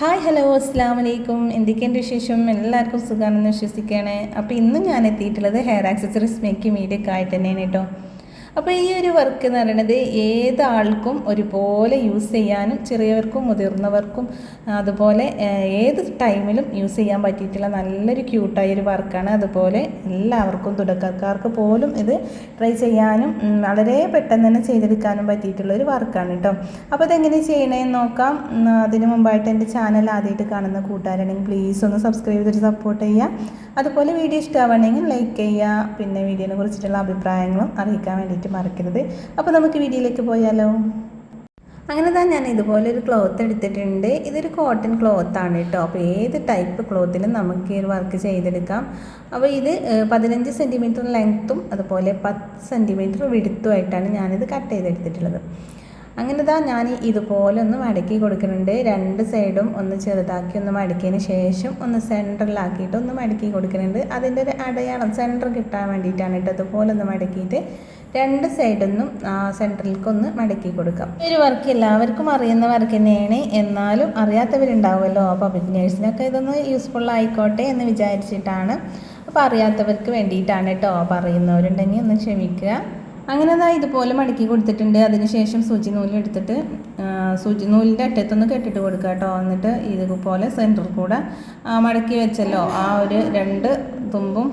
Hi hello അസ്സാം വലൈക്കും എന്തൊക്കെയുണ്ട് വിശേഷം? എല്ലാവർക്കും സുഖമാണെന്ന് വിശ്വസിക്കുകയാണ്. അപ്പോൾ ഇന്ന് ഞാൻ എത്തിയിട്ടുള്ളത് ഹെയർ ആക്സസറീസ് മേക്ക് മീഡിയൊക്കെ ആയിട്ട് തന്നെയാണ് കേട്ടോ. അപ്പോൾ ഈ ഒരു വർക്ക് എന്ന് പറയുന്നത് ഏത് ആൾക്കും ഒരുപോലെ യൂസ് ചെയ്യാനും ചെറിയവർക്കും മുതിർന്നവർക്കും അതുപോലെ ഏത് ടൈമിലും യൂസ് ചെയ്യാൻ പറ്റിയിട്ടുള്ള നല്ലൊരു ക്യൂട്ടായ ഒരു വർക്കാണ് അതുപോലെ എല്ലാവർക്കും തുടക്കക്കാർക്ക് പോലും ഇത് ട്രൈ ചെയ്യാനും വളരെ പെട്ടെന്ന് തന്നെ ചെയ്തെടുക്കാനും പറ്റിയിട്ടുള്ള ഒരു വർക്കാണ് കേട്ടോ അപ്പോൾ അതെങ്ങനെ ചെയ്യണമെന്ന് നോക്കാം. അതിന് മുമ്പായിട്ട് എന്റെ ചാനൽ ആദ്യമായിട്ട് കാണുന്ന കൂട്ടുകാരാണെങ്കിൽ പ്ലീസ് ഒന്ന് സബ്സ്ക്രൈബ് ചെയ്തിട്ട് സപ്പോർട്ട് ചെയ്യുക. അതുപോലെ വീഡിയോ ഇഷ്ടമാവണമെങ്കിൽ ലൈക്ക് ചെയ്യുക പിന്നെ വീഡിയോനെ കുറിച്ചിട്ടുള്ള അഭിപ്രായങ്ങളും അറിയിക്കാൻ വേണ്ടിയിട്ട് മറക്കരുത്. അപ്പോൾ നമുക്ക് വീഡിയോയിലേക്ക് പോയാലോ? അങ്ങനെ തന്നെ ഞാൻ ഇതുപോലെ ഒരു ക്ലോത്ത് എടുത്തിട്ടുണ്ട്. ഇതൊരു കോട്ടൺ ക്ലോത്ത് ആണ് കേട്ടോ അപ്പോൾ ഏത് ടൈപ്പ് ക്ലോത്തിലും നമുക്ക് ഈ ഒരു വർക്ക് ചെയ്തെടുക്കാം. അപ്പോൾ ഇത് പതിനഞ്ച് സെന്റിമീറ്റർ ലെങ്ത്തും അതുപോലെ പത്ത് സെന്റിമീറ്റർ വിടുത്തുമായിട്ടാണ് ഞാനിത് കട്ട് ചെയ്തെടുത്തിട്ടുള്ളത്. അങ്ങനെ ഇതാ ഞാൻ ഇതുപോലെ ഒന്ന് മടക്കി കൊടുക്കുന്നുണ്ട്. രണ്ട് സൈഡും ഒന്ന് ചെറുതാക്കി ഒന്ന് മടക്കിയതിന് ശേഷം ഒന്ന് സെന്ററിലാക്കിയിട്ട് ഒന്ന് മടക്കി കൊടുക്കുന്നുണ്ട്. അതിന്റെ ഒരു അടയാളം സെന്റർ കിട്ടാൻ വേണ്ടിയിട്ടാണ് കേട്ടോ അതുപോലെ ഒന്ന് മടക്കിയിട്ട് രണ്ട് സൈഡൊന്നും ആ സെന്ററിലേക്ക് ഒന്ന് മടക്കി കൊടുക്കാം. ഒരു വർക്ക് എല്ലാവർക്കും അറിയുന്ന വർക്ക് തന്നെയാണ്. എന്നാലും അറിയാത്തവരുണ്ടാവുമല്ലോ. അപ്പോൾ ബിഗിനേഴ്സിനൊക്കെ ഇതൊന്ന് യൂസ്ഫുൾ ആയിക്കോട്ടെ എന്ന് വിചാരിച്ചിട്ടാണ്. അപ്പോൾ അറിയാത്തവർക്ക് വേണ്ടിയിട്ടാണ് കേട്ടോ അപ്പോൾ അറിയുന്നവരുണ്ടെങ്കിൽ ഒന്ന് ക്ഷമിക്കുക. അങ്ങനെ അതാ ഇതുപോലെ മടക്കി കൊടുത്തിട്ടുണ്ട്. അതിനുശേഷം സൂചി നൂൽ എടുത്തിട്ട് സൂചി നൂലിന്റെ അറ്റത്തൊന്ന് കെട്ടിട്ട് കൊടുക്കുക കേട്ടോ എന്നിട്ട് ഇതുപോലെ സെന്ററിൽ കൂടെ മടക്കി വെച്ചല്ലോ. ആ ഒരു രണ്ട് തുമ്പും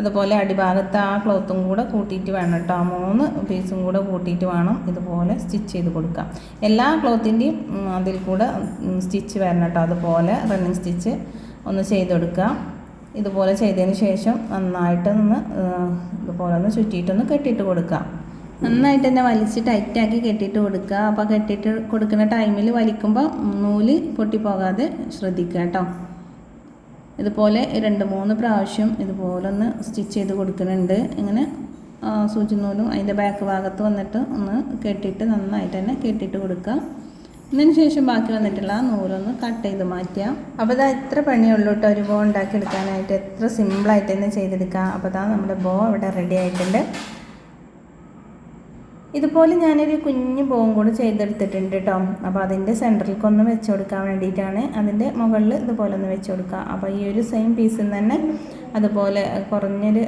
അതുപോലെ അടിഭാഗത്ത് ആ ക്ലോത്തും കൂടെ കൂട്ടിയിട്ട് വേണം കേട്ടോ ആ മൂന്ന് പീസും കൂടെ കൂട്ടിയിട്ട് വേണം ഇതുപോലെ സ്റ്റിച്ച് ചെയ്ത് കൊടുക്കാം. എല്ലാ ക്ലോത്തിന്റെയും അതിൽ കൂടെ സ്റ്റിച്ച് വരണം കേട്ടോ അതുപോലെ റണ്ണിങ് സ്റ്റിച്ച് ഒന്ന് ചെയ്ത് കൊടുക്കുക ഇതുപോലെ ചെയ്തതിന് ശേഷം നന്നായിട്ട് ഒന്ന് ഒന്ന് ചുറ്റിയിട്ടൊന്ന് കെട്ടിയിട്ട് കൊടുക്കാം. നന്നായിട്ട് തന്നെ വലിച്ച് ടൈറ്റാക്കി കെട്ടിയിട്ട് കൊടുക്കുക. അപ്പോൾ കെട്ടിയിട്ട് കൊടുക്കുന്ന ടൈമിൽ വലിക്കുമ്പോൾ നൂൽ പൊട്ടിപ്പോകാതെ ശ്രദ്ധിക്കുക കേട്ടോ ഇതുപോലെ രണ്ട് മൂന്ന് പ്രാവശ്യം ഇതുപോലെ ഒന്ന് സ്റ്റിച്ച് ചെയ്ത് കൊടുക്കുന്നുണ്ട്. ഇങ്ങനെ സൂചി നൂലും അതിന്റെ ബാക്ക് ഭാഗത്ത് വന്നിട്ട് ഒന്ന് കെട്ടിയിട്ട് നന്നായിട്ട് തന്നെ കെട്ടിയിട്ട് കൊടുക്കുക. ഇതിന് ശേഷം ബാക്കി വന്നിട്ടുള്ള നൂറൊന്ന് കട്ട് ചെയ്ത് മാറ്റുക അപ്പോൾ ഇതാ എത്ര പണിയുള്ളൂ കേട്ടോ ഒരു ബോ ഉണ്ടാക്കിയെടുക്കാനായിട്ട് എത്ര സിമ്പിളായിട്ട് തന്നെ ചെയ്തെടുക്കാം. അപ്പോൾ ഇതാ നമ്മുടെ ബോ ഇവിടെ റെഡി ആയിട്ടുണ്ട്. ഇതുപോലെ ഞാനൊരു കുഞ്ഞു ബോവും കൂടി ചെയ്തെടുത്തിട്ടുണ്ട് കേട്ടോ അപ്പോൾ അതിന്റെ സെന്ററിലേക്ക് ഒന്ന് വെച്ച് കൊടുക്കാൻ വേണ്ടിയിട്ടാണ് അതിന്റെ മുകളിൽ ഇതുപോലെ ഒന്ന് വെച്ച് കൊടുക്കുക. അപ്പോൾ ഈ ഒരു സെയിം പീസിൽ തന്നെ അതുപോലെ കുറഞ്ഞൊരു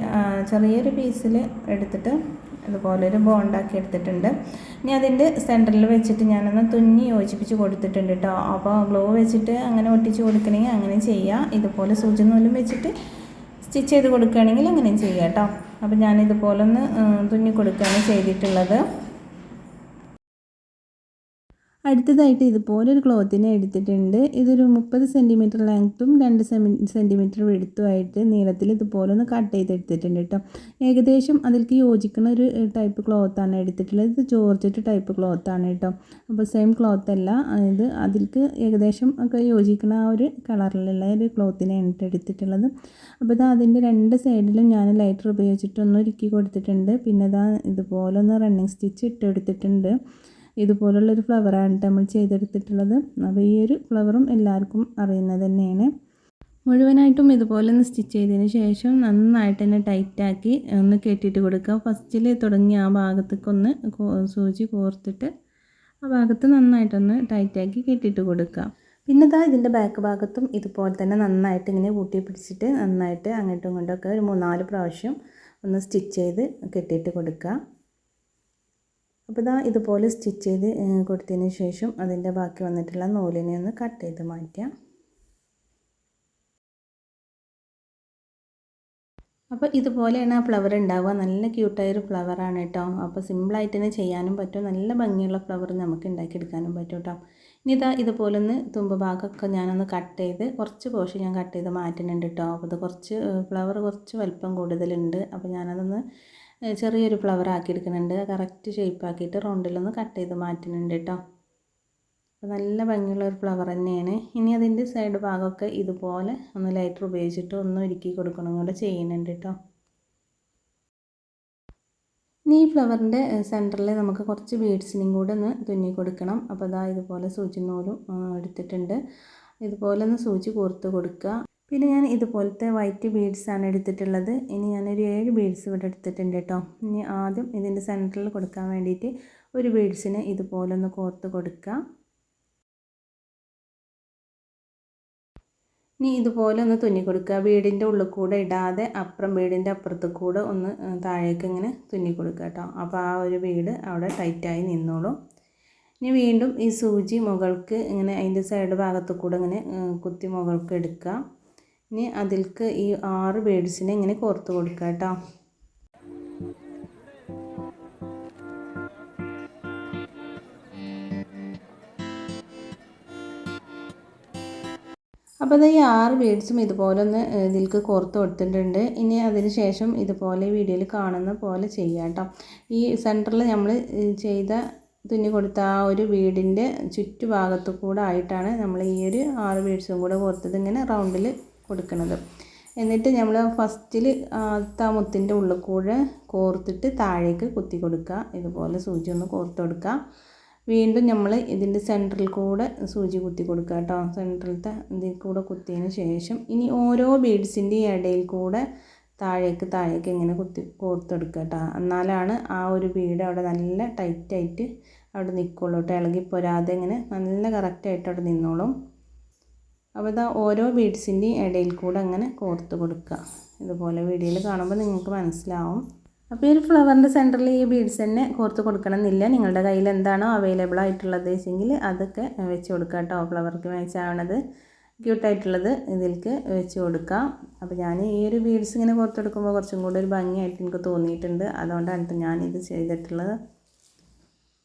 ചെറിയൊരു പീസിൽ എടുത്തിട്ട് ഇതുപോലെ ഒരു എടുത്തിട്ടുണ്ട്. ഇനി അതിന്റെ സെന്ററിൽ വെച്ചിട്ട് ഞാനൊന്ന് തുന്നി യോജിപ്പിച്ച് കൊടുത്തിട്ടുണ്ട് കേട്ടോ അപ്പോൾ ഗ്ലോ വെച്ചിട്ട് അങ്ങനെ ഒട്ടിച്ച് കൊടുക്കണമെങ്കിൽ അങ്ങനെ ചെയ്യാം. ഇതുപോലെ സൂചി നൂലും വെച്ചിട്ട് സ്റ്റിച്ച് ചെയ്ത് കൊടുക്കുകയാണെങ്കിൽ അങ്ങനെയും ചെയ്യാം കേട്ടോ അപ്പോൾ ഞാനിതുപോലെ ഒന്ന് ഉം, തുന്നി കൊടുക്കുകയാണ് ചെയ്തിട്ടുള്ളത്. അടുത്തതായിട്ട് ഇതുപോലെ ഒരു ക്ലോത്തിനെ എടുത്തിട്ടുണ്ട്. ഇതൊരു മുപ്പത് സെന്റിമീറ്റർ ലെങ്ത്തും രണ്ട് സെന്റിമീറ്റർ വെടുത്തുമായിട്ട് നീളത്തിൽ ഇതുപോലെ ഒന്ന് കട്ട് ചെയ്തെടുത്തിട്ടുണ്ട് കേട്ടോ ഏകദേശം അതിലേക്ക് യോജിക്കുന്ന ഒരു ടൈപ്പ് ക്ലോത്താണ് എടുത്തിട്ടുള്ളത്. ഇത് ജോർജറ്റ് ടൈപ്പ് ക്ലോത്താണ് കേട്ടോ അപ്പോൾ സെയിം ക്ലോത്ത് അല്ല. അതായത് അതിലേക്ക് ഏകദേശം ഒക്കെ യോജിക്കുന്ന ആ ഒരു കളറിലുള്ള ഒരു ക്ലോത്തിനെയാണ് എടുത്തിട്ടുള്ളത്. അപ്പോൾ ഇത് അതിന്റെ രണ്ട് സൈഡിലും ഞാൻ ലൈറ്റർ ഉപയോഗിച്ചിട്ട് ഒന്ന് ഒരുക്കി കൊടുത്തിട്ടുണ്ട്. പിന്നെ ഇതാ ഇതുപോലെ ഒന്ന് റണ്ണിങ് സ്റ്റിച്ച് ഇട്ടെടുത്തിട്ടുണ്ട് ഇതുപോലുള്ളൊരു ഫ്ലവറാണ് നമ്മൾ ചെയ്തെടുത്തിട്ടുള്ളത്. അപ്പോൾ ഈ ഒരു ഫ്ലവറും എല്ലാവർക്കും അറിയുന്നത് തന്നെയാണ്. മുഴുവനായിട്ടും ഇതുപോലെ ഒന്ന് സ്റ്റിച്ച് ചെയ്തതിന് ശേഷം നന്നായിട്ട് തന്നെ ടൈറ്റാക്കി ഒന്ന് കെട്ടിയിട്ട് കൊടുക്കുക. ഫസ്റ്റിൽ തുടങ്ങി ആ ഭാഗത്തേക്കൊന്ന് സൂചി കോർത്തിട്ട് ആ ഭാഗത്ത് നന്നായിട്ടൊന്ന് ടൈറ്റാക്കി കെട്ടിയിട്ട് കൊടുക്കുക. പിന്നെ ഇതാ ഇതിന്റെ ബാക്ക് ഭാഗത്തും ഇതുപോലെ തന്നെ നന്നായിട്ട് ഇങ്ങനെ കൂട്ടി പിടിച്ചിട്ട് നന്നായിട്ട് അങ്ങോട്ടും ഇങ്ങോട്ടൊക്കെ ഒരു മൂന്നാൽ പ്രാവശ്യം ഒന്ന് സ്റ്റിച്ച് ചെയ്ത് കെട്ടിയിട്ട് കൊടുക്കുക. അപ്പോൾ ഇതാ ഇതുപോലെ സ്റ്റിച്ച് ചെയ്ത് കൊടുത്തതിന് ശേഷം അതിന്റെ ബാക്കി വന്നിട്ടുള്ള നൂലിനെ ഒന്ന് കട്ട് ചെയ്ത് മാറ്റാം. അപ്പോൾ ഇതുപോലെയാണ് ആ ഫ്ലവർ ഉണ്ടാവുക. നല്ല ക്യൂട്ടായൊരു ഫ്ലവറാണ് കേട്ടോ. അപ്പോൾ സിമ്പിളായിട്ട് തന്നെ ചെയ്യാനും പറ്റും. നല്ല ഭംഗിയുള്ള ഫ്ലവർ നമുക്ക് ഉണ്ടാക്കിയെടുക്കാനും പറ്റും കേട്ടോ. ഇനി ഇതാ ഇതുപോലെ ഒന്ന് തുമ്പ് ഭാഗമൊക്കെ ഞാനൊന്ന് കട്ട് ചെയ്ത് കുറച്ച് പോഷൻ ഞാൻ കട്ട് ചെയ്ത് മാറ്റുന്നുണ്ട് കേട്ടോ. അപ്പോൾ ഇത് കുറച്ച് ഫ്ലവർ കുറച്ച് വലിപ്പം കൂടുതലുണ്ട്. അപ്പോൾ ഞാനതൊന്ന് ചെറിയൊരു ഫ്ലവർ ആക്കി എടുക്കുന്നുണ്ട് കറക്റ്റ് ഷേപ്പ് ആക്കിയിട്ട് റൗണ്ടിലൊന്ന് കട്ട് ചെയ്ത് മാറ്റുന്നുണ്ട് കേട്ടോ അപ്പോൾ നല്ല ഭംഗിയുള്ള ഒരു ഫ്ലവർ തന്നെയാണ്. ഇനി അതിന്റെ സൈഡ് ഭാഗമൊക്കെ ഇതുപോലെ ഒന്ന് ലൈറ്റർ ഉപയോഗിച്ചിട്ട് ഒന്ന് ഒരുക്കി കൊടുക്കണം കൂടെ ചെയ്യുന്നുണ്ട് കേട്ടോ ഇനി ഈ ഫ്ലവറിന്റെ സെന്ററിൽ നമുക്ക് കുറച്ച് ബീഡ്സിനും കൂടെ ഒന്ന് തുന്നി കൊടുക്കണം. അപ്പോൾ അതാ ഇതുപോലെ സൂചി നൂലും എടുത്തിട്ടുണ്ട്. ഇതുപോലെ ഒന്ന് സൂചി കോർത്ത് കൊടുക്കുക. പിന്നെ ഞാൻ ഇതുപോലത്തെ വൈറ്റ് ബീഡ്സ് ആണ് എടുത്തിട്ടുള്ളത്. ഇനി ഞാനൊരു ഏഴ് ബീഡ്സ് ഇവിടെ എടുത്തിട്ടുണ്ട് കേട്ടോ ഇനി ആദ്യം ഇതിന്റെ സെന്ററിൽ കൊടുക്കാൻ വേണ്ടിയിട്ട് ഒരു ബീഡ്സിന് ഇതുപോലെ ഒന്ന് കോർത്ത് കൊടുക്കുക ഇനി ഇതുപോലെ ഒന്ന് തുന്നി കൊടുക്കുക വീടിന്റെ ഉള്ളിൽ കൂടെ ഇടാതെ അപ്പുറം വീടിന്റെ അപ്പുറത്ത് കൂടെ ഒന്ന് താഴേക്ക് ഇങ്ങനെ തുന്നി കൊടുക്കുക കേട്ടോ അപ്പോൾ ആ ഒരു വീട് അവിടെ ടൈറ്റായി നിന്നോളും. ഇനി വീണ്ടും ഈ സൂചി മുകൾക്ക് ഇങ്ങനെ അതിന്റെ സൈഡ് ഭാഗത്ത് കൂടെ ഇങ്ങനെ കുത്തി മുകൾക്ക് എടുക്കുക ഇനി അതിൽക്ക് ഈ ആറ് ബേഡ്സിനെ ഇങ്ങനെ കോർത്ത് കൊടുക്കുക കേട്ടോ. അപ്പോൾ അത് ഈ ആറ് ബീഡ്സും ഇതുപോലെ ഒന്ന് ഇതിൽക്ക് കോർത്ത് കൊടുത്തിട്ടുണ്ട്. ഇനി അതിന് ശേഷം ഇതുപോലെ വീഡിയോയിൽ കാണുന്ന പോലെ ചെയ്യാം കേട്ടോ. ഈ സെന്ററിൽ നമ്മൾ ചെയ്ത തുന്നി കൊടുത്ത ആ ഒരു വീടിന്റെ ചുറ്റുഭാഗത്തു കൂടെ ആയിട്ടാണ് നമ്മൾ ഈ ഒരു ആറ് ബീഡ്സും കൂടെ കോർത്തത്. ഇങ്ങനെ റൗണ്ടിൽ കൊടുക്കുന്നത് എന്നിട്ട് നമ്മൾ ഫസ്റ്റിൽ ആ മുത്തിന്റെ ഉള്ളിൽ കൂടെ കോർത്തിട്ട് താഴേക്ക് കുത്തി കൊടുക്കുക ഇതുപോലെ സൂചി ഒന്ന് കോർത്ത് കൊടുക്കുക വീണ്ടും നമ്മൾ ഇതിന്റെ സെന്ററിൽ കൂടെ സൂചി കുത്തി കൊടുക്കുക കേട്ടോ സെന്ററിലത്തെ ഇതിൽ കൂടെ കുത്തിയതിന് ശേഷം ഇനി ഓരോ ബീഡ്സിന്റെ ഇടയിൽ കൂടെ താഴേക്ക് താഴേക്ക് ഇങ്ങനെ കുത്തി കോർത്തെടുക്കുക കേട്ടോ എന്നാലാണ് ആ ഒരു ബീഡ് അവിടെ നല്ല ടൈറ്റായിട്ട് അവിടെ നിൽക്കുള്ളൂ കേട്ടോ ഇളകി പോരാതെ ഇങ്ങനെ നല്ല കറക്റ്റായിട്ട് അവിടെ നിന്നോളും. അപ്പോൾ ഇതാ ഓരോ ബീഡ്സിന്റെയും ഇടയിൽ കൂടെ അങ്ങനെ കോർത്ത് കൊടുക്കുക. ഇതുപോലെ വീഡിയോയിൽ കാണുമ്പോൾ നിങ്ങൾക്ക് മനസ്സിലാവും. അപ്പോൾ ഈ ഒരു ഫ്ലവറിന്റെ സെന്ററിൽ ഈ ബീഡ്സ് തന്നെ കോർത്ത് കൊടുക്കണമെന്നില്ല. നിങ്ങളുടെ കയ്യിൽ എന്താണോ അവൈലബിൾ ആയിട്ടുള്ളത് വെച്ചെങ്കിൽ അതൊക്കെ വെച്ച് കൊടുക്കുക കേട്ടോ. ഫ്ലവർക്ക് മാച്ച് ആവണത് ക്യൂട്ടായിട്ടുള്ളത് ഇതിലേക്ക് വെച്ച് കൊടുക്കാം. അപ്പോൾ ഞാൻ ഈ ഒരു ബീഡ്സ് ഇങ്ങനെ കൊടുക്കുമ്പോൾ കുറച്ചും കൂടി ഒരു ഭംഗിയായിട്ട് എനിക്ക് തോന്നിയിട്ടുണ്ട്. അതുകൊണ്ടാണ് ഞാനിത് ചെയ്തിട്ടുള്ളത്.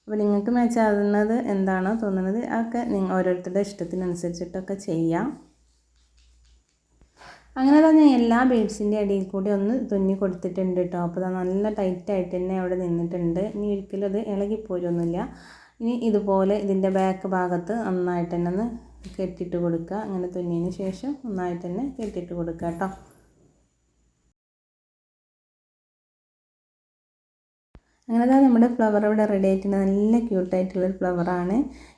അപ്പോൾ നിങ്ങൾക്ക് മാച്ച് ആകുന്നത് എന്താണോ തോന്നുന്നത് അതൊക്കെ നിങ്ങൾ ഓരോരുത്തരുടെ ഇഷ്ടത്തിനനുസരിച്ചിട്ടൊക്കെ ചെയ്യാം. അങ്ങനെ തന്നെ എല്ലാ ബീഡ്സിന്റെ അടിയിൽ കൂടി ഒന്ന് തുന്നി കൊടുത്തിട്ടുണ്ട് കേട്ടോ അപ്പോൾ നല്ല ടൈറ്റായിട്ട് തന്നെ അവിടെ നിന്നിട്ടുണ്ട്. ഇനി ഒരിക്കലും അത് ഇളകിപ്പോരൊന്നുമില്ല ഇനി ഇതുപോലെ ഇതിന്റെ ബാക്ക് ഭാഗത്ത് നന്നായിട്ട് തന്നെ ഒന്ന് കെട്ടിയിട്ട് കൊടുക്കുക. അങ്ങനെ തുന്നിയതിന് ശേഷം നന്നായിട്ട് തന്നെ കെട്ടിയിട്ട് കൊടുക്കുക കേട്ടോ അങ്ങനെ അതാ നമ്മുടെ ഫ്ലവർ ഇവിടെ റെഡി ആയിട്ടുണ്ട്. നല്ല ക്യൂട്ടായിട്ടുള്ളൊരു ഫ്ലവറാണ്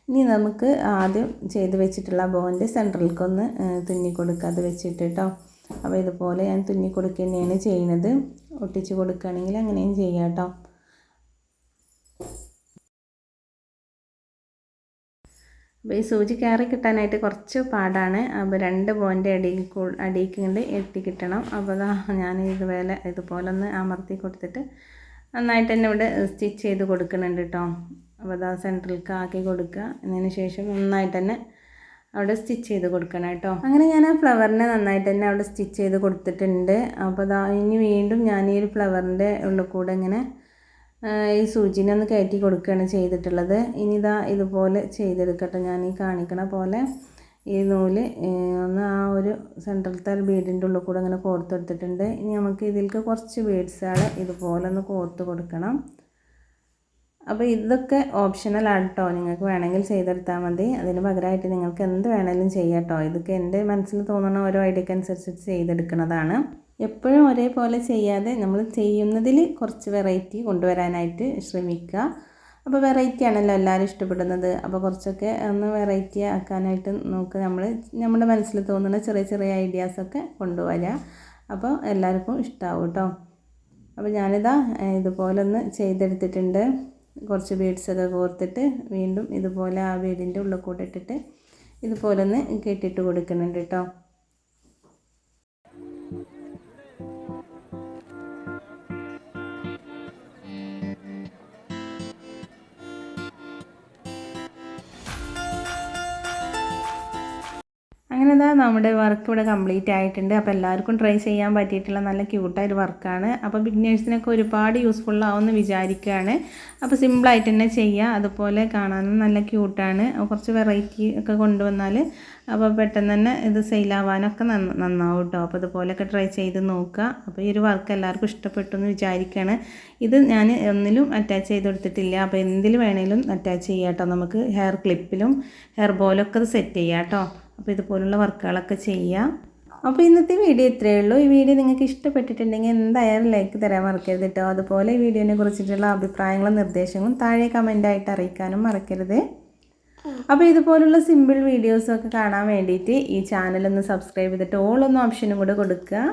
ഇനി നമുക്ക് ആദ്യം ചെയ്ത് വെച്ചിട്ടുള്ള ബോന്റെ സെന്ററിലേക്കൊന്ന് തുന്നി കൊടുക്കുക. അത് വെച്ചിട്ട് കേട്ടോ അപ്പോൾ ഇതുപോലെ ഞാൻ തുന്നി കൊടുക്കുക തന്നെയാണ് ചെയ്യുന്നത് ഒട്ടിച്ച് കൊടുക്കുകയാണെങ്കിൽ അങ്ങനെയും ചെയ്യാം കേട്ടോ അപ്പോൾ ഈ സൂചി കയറി കിട്ടാനായിട്ട് കുറച്ച് പാടാണ്. അപ്പോൾ രണ്ട് പോയിന്റ് അടിയിൽ അടിയിക്ക് കൊണ്ട് എത്തി കിട്ടണം. അപ്പോൾ ഞാൻ ഇതുപോലെ ഇതുപോലെ ഒന്ന് അമർത്തി കൊടുത്തിട്ട് നന്നായിട്ട് തന്നെ ഇവിടെ സ്റ്റിച്ച് ചെയ്ത് കൊടുക്കുന്നുണ്ട് കേട്ടോ അപ്പോൾ അതാ സെന്ററിലേക്ക് ആക്കി കൊടുക്കുക. അതിന് ശേഷം നന്നായിട്ട് തന്നെ അവിടെ സ്റ്റിച്ച് ചെയ്ത് കൊടുക്കണം കേട്ടോ അങ്ങനെ ഞാൻ ആ ഫ്ലവറിനെ നന്നായിട്ട് തന്നെ അവിടെ സ്റ്റിച്ച് ചെയ്ത് കൊടുത്തിട്ടുണ്ട്. അപ്പോൾ അതാ ഇനി വീണ്ടും ഞാൻ ഈ ഒരു ഫ്ലവറിന്റെ ഉള്ളിൽ കൂടെ ഇങ്ങനെ ഈ സൂചിനെ ഒന്ന് കയറ്റി കൊടുക്കുകയാണ് ചെയ്തിട്ടുള്ളത്. ഇനി ഇതാ ഇതുപോലെ ചെയ്തെടുക്കട്ടെ. ഞാൻ ഈ കാണിക്കണ പോലെ ഈ നൂൽ ഒന്ന് ആ ഒരു സെൻട്രലത്തെ ബീഡിന്റെ ഉള്ളിൽ കൂടെ അങ്ങനെ കോർത്തെടുത്തിട്ടുണ്ട്. ഇനി നമുക്ക് ഇതിലേക്ക് കുറച്ച് ബീഡ്സുകൾ ഇതുപോലെ ഒന്ന് കോർത്ത് കൊടുക്കണം. അപ്പോൾ ഇതൊക്കെ ഓപ്ഷണലാണ് കേട്ടോ നിങ്ങൾക്ക് വേണമെങ്കിൽ ചെയ്തെടുത്താൽ മതി. അതിന് പകരമായിട്ട് നിങ്ങൾക്ക് എന്ത് വേണമെങ്കിലും ചെയ്യാം കേട്ടോ ഇതൊക്കെ എന്റെ മനസ്സിൽ തോന്നുന്ന ഓരോ ഐഡിയക്ക് അനുസരിച്ച് ചെയ്തെടുക്കുന്നതാണ് എപ്പോഴും ഒരേപോലെ ചെയ്യാതെ നമ്മൾ ചെയ്യുന്നതിൽ കുറച്ച് വെറൈറ്റി കൊണ്ടുവരാനായിട്ട് ശ്രമിക്കുക. അപ്പോൾ വെറൈറ്റി ആണല്ലോ എല്ലാവരും ഇഷ്ടപ്പെടുന്നത്. അപ്പോൾ കുറച്ചൊക്കെ ഒന്ന് വെറൈറ്റി ആക്കാനായിട്ട് നോക്കുക നമ്മൾ നമ്മുടെ മനസ്സിൽ തോന്നുന്ന ചെറിയ ചെറിയ ഐഡിയാസൊക്കെ കൊണ്ടുവരിക അപ്പോൾ എല്ലാവർക്കും ഇഷ്ടമാവും കേട്ടോ അപ്പോൾ ഞാനിതാ ഇതുപോലെ ഒന്ന് ചെയ്തെടുത്തിട്ടുണ്ട്. കുറച്ച് ബീഡ്സൊക്കെ കോർത്തിട്ട് വീണ്ടും ഇതുപോലെ ആ വീടിന്റെ ഉള്ളിൽ കൂടെ ഇട്ടിട്ട് ഇതുപോലെ ഒന്ന് കെട്ടിയിട്ട് കൊടുക്കുന്നുണ്ട് കേട്ടോ അങ്ങനെ ഇതാ നമ്മുടെ വർക്ക് ഇവിടെ കംപ്ലീറ്റ് ആയിട്ടുണ്ട്. അപ്പോൾ എല്ലാവർക്കും ട്രൈ ചെയ്യാൻ പറ്റിയിട്ടുള്ള നല്ല ക്യൂട്ടായൊരു വർക്കാണ് അപ്പോൾ ബിഗ്നേഴ്സിനൊക്കെ ഒരുപാട് യൂസ്ഫുൾ ആവുമെന്ന് വിചാരിക്കുകയാണ് അപ്പോൾ സിമ്പിളായിട്ട് തന്നെ ചെയ്യുക അതുപോലെ കാണാനും നല്ല ക്യൂട്ടാണ് കുറച്ച് വെറൈറ്റി ഒക്കെ കൊണ്ടുവന്നാൽ അപ്പോൾ പെട്ടെന്ന് തന്നെ ഇത് സെയിലാവാനൊക്കെ നന്നാവും കേട്ടോ അപ്പോൾ ഇതുപോലെയൊക്കെ ട്രൈ ചെയ്ത് നോക്കുക അപ്പോൾ ഈ ഒരു വർക്ക് എല്ലാവർക്കും ഇഷ്ടപ്പെട്ടു എന്ന് വിചാരിക്കുകയാണ് ഇത് ഞാൻ ഒന്നിലും അറ്റാച്ച് ചെയ്ത് കൊടുത്തിട്ടില്ല. അപ്പോൾ എന്തിൽ വേണേലും അറ്റാച്ച് ചെയ്യാം കേട്ടോ നമുക്ക് ഹെയർ ക്ലിപ്പിലും ഹെയർ ബോലൊക്കെ അത് സെറ്റ് ചെയ്യാം കേട്ടോ അപ്പോൾ ഇതുപോലുള്ള വർക്കുകളൊക്കെ ചെയ്യാം. അപ്പോൾ ഇന്നത്തെ വീഡിയോ ഇത്രയേ ഉള്ളൂ. ഈ വീഡിയോ നിങ്ങൾക്ക് ഇഷ്ടപ്പെട്ടിട്ടുണ്ടെങ്കിൽ എന്തായാലും ലൈക്ക് തരാൻ മറക്കരുത് കേട്ടോ അതുപോലെ ഈ വീഡിയോനെ കുറിച്ചിട്ടുള്ള അഭിപ്രായങ്ങളും നിർദ്ദേശങ്ങളും താഴെ കമന്റായിട്ട് അറിയിക്കാനും മറക്കരുത്. അപ്പോൾ ഇതുപോലുള്ള സിമ്പിൾ വീഡിയോസൊക്കെ കാണാൻ വേണ്ടിയിട്ട് ഈ ചാനലൊന്ന് സബ്സ്ക്രൈബ് ചെയ്തിട്ട് ഓളൊന്നും ഓപ്ഷനും കൂടെ കൊടുക്കുക.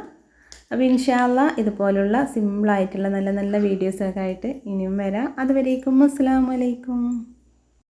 അപ്പോൾ ഇൻഷാല്ല ഇതുപോലുള്ള സിമ്പിളായിട്ടുള്ള നല്ല നല്ല വീഡിയോസൊക്കെ ആയിട്ട് ഇനിയും വരാം. അതുവരേക്കും അസ്സാം വലൈക്കും